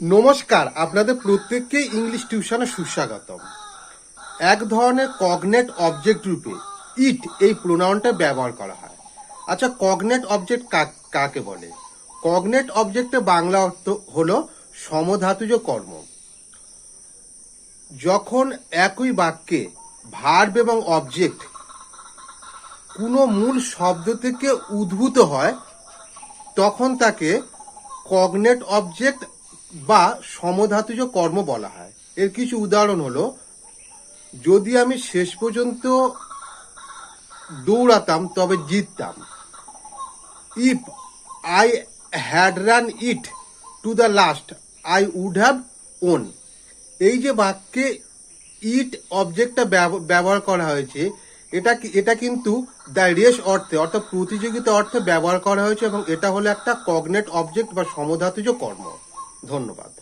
নমস্কার, আপনাদের প্রত্যেককে ইংলিশ টিউশনে সুস্বাগতম। এক ধরনের কগনেট অবজেক্ট রূপে ইট এই প্রোনাউনটা ব্যবহার করা হয়। আচ্ছা কগনেট অবজেক্ট কাকে বলে? কগনেট অবজেক্টের বাংলা অর্থ হলো সমধাতুজ কর্ম। যখন একই বাক্যে ভার্ব এবং অবজেক্ট কোনো মূল শব্দ থেকে উদ্ভূত হয়, তখন তাকে কগনেট অবজেক্ট বা সমধাতুজ কর্ম বলা হয়। এর কিছু উদাহরণ হলো, যদি আমি শেষ পর্যন্ত দৌড়াতাম, তবে জিততাম। If I had run it to the last I would have won এই যে বাক্যে ইট অবজেক্টটা ব্যব- ব্যবহার করা হয়েছে, এটা এটা কিন্তু দ্য রেস অর্থে, অর্থাৎ প্রতিযোগিতা অর্থে ব্যবহার করা হয়েছে এবং এটা হলো একটা কগনেট অবজেক্ট বা সমধাতুজ কর্ম। ধন্যবাদ।